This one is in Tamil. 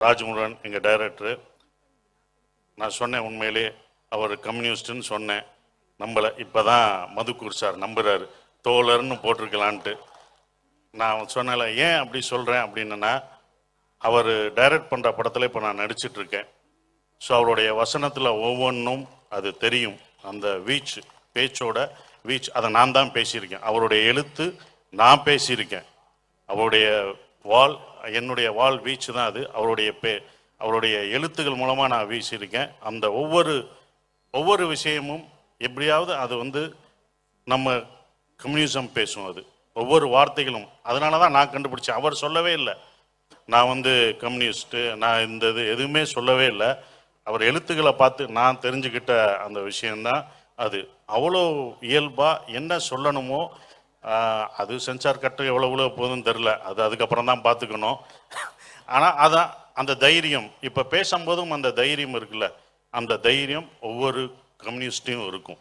ராஜ்முருகன் எங்கள் டைரக்டரு நான் சொன்னேன் உண்மையிலே அவர் கம்யூனிஸ்ட்டுன்னு சொன்னேன். நம்பலை. இப்போ தான் மதுக்கூர் சார் நம்புகிறார் தோழர்னு போட்டிருக்கலான்ட்டு. நான் சொன்னல ஏன் அப்படி சொல்கிறேன் அப்படின்னா அவர் டைரக்ட் பண்ணுற படத்தில் இப்போ நான் நடிச்சிட்டு இருக்கேன் ஸோ அவருடைய வசனத்தில் ஒவ்வொன்றும் அது தெரியும். அந்த வீச் பேச்சோட வீச் அதை நான் தான் பேசியிருக்கேன். அவருடைய எழுத்து நான் பேசியிருக்கேன். அவருடைய வால் என்னுடைய வால் வீச்சு தான் அது. அவருடைய பே அவருடைய எழுத்துக்கள் மூலமாக நான் வீசியிருக்கேன். அந்த ஒவ்வொரு ஒவ்வொரு விஷயமும் எப்படியாவது அது வந்து நம்ம கம்யூனிசம் பேசும் அது. ஒவ்வொரு வார்த்தைகளும். அதனால தான் நான் கண்டுபிடிச்சேன். அவர் சொல்லவே இல்லை. நான் வந்து கம்யூனிஸ்ட்டு நான் இந்த இது எதுவுமே சொல்லவே இல்லை. அவர் எழுத்துக்களை பார்த்து நான் தெரிஞ்சுக்கிட்ட அந்த விஷயந்தான் அது. அவ்வளோ இயல்பாக என்ன சொல்லணுமோ அது சென்சார் கட்டு எவ்வளோ எவ்வளோ போகுதுன்னு தெரில அது அதுக்கப்புறம் தான் பார்த்துக்கணும். ஆனால் அதான் அந்த தைரியம் இப்போ பேசும்போதும் அந்த தைரியம் இருக்குல்ல? அந்த தைரியம் ஒவ்வொரு கம்யூனிஸ்ட்டையும் இருக்கும்.